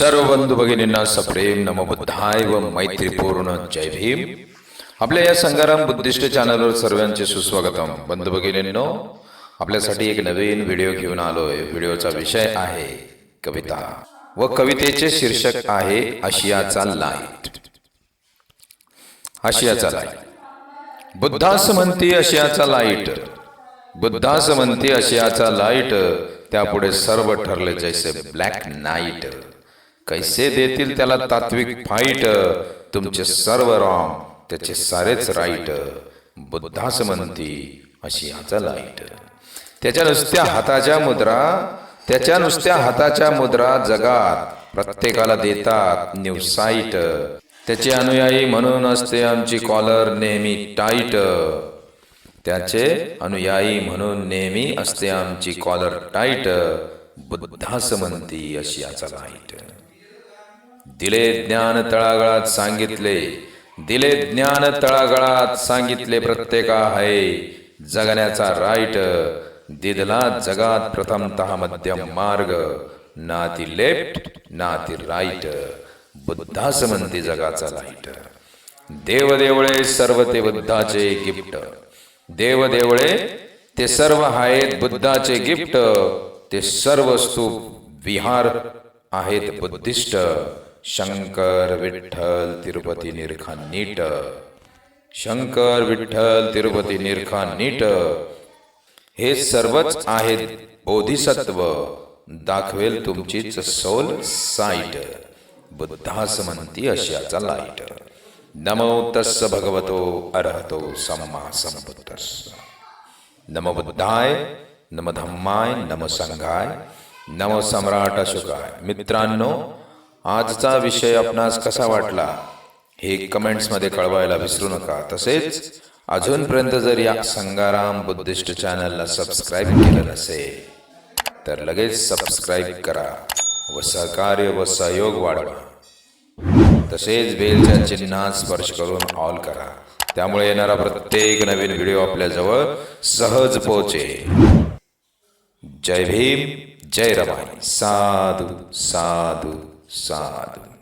सर्व बंधू भगिनींना सप्रेम नमबुद्धाय व मैत्रीपूर्ण जय भीम. आपल्या या संग्राम बुद्धिस्ट चॅनलवर सर्वांचे सुस्वागतम. बंधू भगिनींनो आपल्यासाठी एक नवीन व्हिडिओ घेऊन आलोय. व्हिडिओचा विषय आहे कविता. व कवितेचे शीर्षक आहे आशियाचा लाइट आशियाचा लाइट बुद्धास म्हणती आशियाचा लाइट बुद्धास म्हणती आशियाचा लाइट त्यापुढे सर्व ठरले जैसे ब्लॅक नाईट. कैसे देतील त्याला तात्विक फाईट? तुमचे सर्व रॉंग त्याचे सारेच राईट. बुद्धास म्हणती याचा लाइट. त्याच्या नुसत्या हाताच्या मुद्रा त्याच्या नुसत्या हाताच्या मुद्रा जगात प्रत्येकाला देतात न्यू साईट त्याचे अनुयायी म्हणून असते आमची कॉलर नेहमी टाईट त्याचे अनुयायी म्हणून नेहमी असते आमची कॉलर टाईट बुद्धास म्हणती याचा लाइट. दिले ज्ञान तळागळात सांगितले. दिले ज्ञान तळागळात सांगितले प्रत्येका आहे जगण्याचा राईट दिदला जगात प्रथमतः मध्यम मार्ग. ना ती लेफ्ट ना ती राईट. बुद्धास म्हणते जगाचा लाइट. देवदेवळे सर्व ते बुद्धाचे गिफ्ट. देवदेवळे ते सर्व आहेत बुद्धाचे गिफ्ट. ते सर्व स्तूप विहार आहेत बुद्धिस्ट शंकर विठ्ठल तिरुपती निरखा नीट. शंकर विठ्ठल तिरुपती निरखा नीट. हे सर्वच आहेत बोधिसत्व. दाखवेल तुमचीच सोल साईट. बुद्धास म्हणती अशाचा लाइट. नमो तस्स भगवतो अर्हतो सम्मा संबुद्धस्स नम बुद्धाय नम धम्माय नम संघाय नम सम्राट अशोकाय. मित्रांनो आजचा विषय आपणास कसा वाटला हे कमेंट्समध्ये कळवायला विसरू नका. तसेच अजूनपर्यंत जर या संगाराम बुद्धिस्ट चॅनलला सबस्क्राईब केलं नसेल तर लगेच सबस्क्राईब करा व सहकार्य व सहयोग वाढवा. तसेच बेलच्या चिन्हात स्पर्श करून ऑल करा. त्यामुळे येणारा प्रत्येक नवीन व्हिडिओ आपल्याजवळ सहज पोहोचेल. जय भीम जय रमाई. साधू साधू. साधु